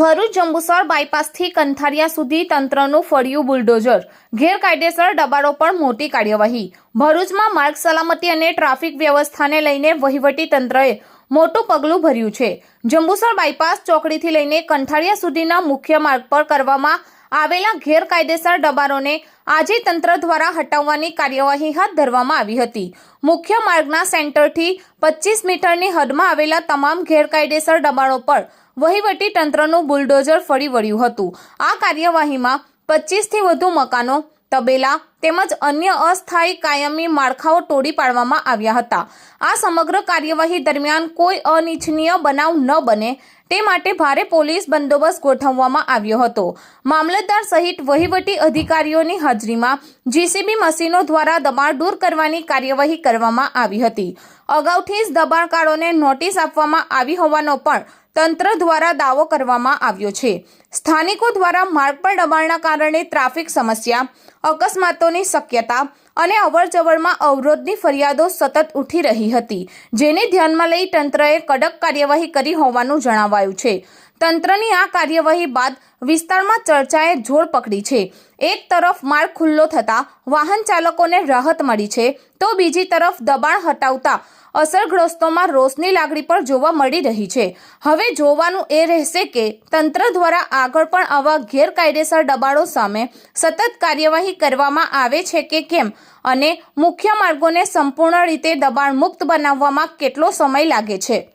ભરૂચ જંબુસર બાયપાસથી કંથારિયા સુધી તંત્રનું ફળિયું બુલડોઝર. ગેરકાયદેસર દબાણો પણ મોટી કાર્યવાહી. ભરૂચમાં માર્ગ સલામતી અને ટ્રાફિક વ્યવસ્થાને લઈને વહીવટી તંત્રએ મોટું પગલું ભર્યું છે. જંબુસર બાયપાસ ચોકડીથી લઈને કંથારિયા સુધીના મુખ્ય માર્ગ પર કરવામાં આવેલા ગેરકાયદેસર દબાણોને આજે તંત્ર દ્વારા હટાવવાની કાર્યવાહી હાથ ધરવામાં આવી હતી. મુખ્ય માર્ગના સેન્ટરથી પચીસ મીટરની હદમાં આવેલા તમામ ગેરકાયદેસર દબાણો પર વહીવટી તંત્રનું બુલડોઝર ફરી વળ્યું હતું. આ કાર્યવાહીમાં પચીસથી વધુ મકાનો, તબેલા તેમજ અન્ય અસ્થાયી કાયમી માળખાઓ તોડી પાડવામાં આવ્યા હતા. આ સમગ્ર કાર્યવાહી દરમિયાન કોઈ અનિચ્છનીય બનાવ ન બને તે માટે ભારે પોલીસ બંદોબસ્ત ગોઠવવામાં આવ્યો હતો. મામલતદાર સહિત વહીવટી અધિકારીઓની હાજરીમાં જીસીબી મશીનો દ્વારા દબાણ દૂર કરવાની કાર્યવાહી કરવામાં આવી હતી. અગાઉથી જ દબાણકારોને નોટિસ આપવામાં આવી હોવાનો પણ તંત્ર દ્વારા દાવો કરવામાં આવ્યો છે. સ્થાનિકો દ્વારા માર્ગ પર દબાણના કારણે ટ્રાફિક સમસ્યા, અકસ્માતોની શક્યતા અને અવરજવરમાં અવરોધની ફરિયાદો સતત ઉઠી રહી હતી, જેને ધ્યાનમાં લઈ તંત્રએ કડક કાર્યવાહી કરી હોવાનું જણાવાયું. છે. તંત્રની આ કાર્યવાહી બાદ વિસ્તારમાં ચર્ચાએ જોર પકડી છે. એક તરફ માર્ગ ખુલ્લો થતાં વાહન ચાલકોને રાહત મળી છે, તો બીજી તરફ દબાણ હટાવતા અસરગ્રસ્તોમાં રોષની લાગણી પણ જોવા મળી રહી છે. હવે જોવાનું એ રહેશે કે તંત્ર દ્વારા આગળ પણ આવા ગેરકાયદેસર દબાણો સામે સતત કાર્યવાહી કરવામાં આવે છે કે કેમ અને મુખ્ય માર્ગોને સંપૂર્ણ રીતે દબાણ મુક્ત બનાવવામાં કેટલો સમય લાગે છે?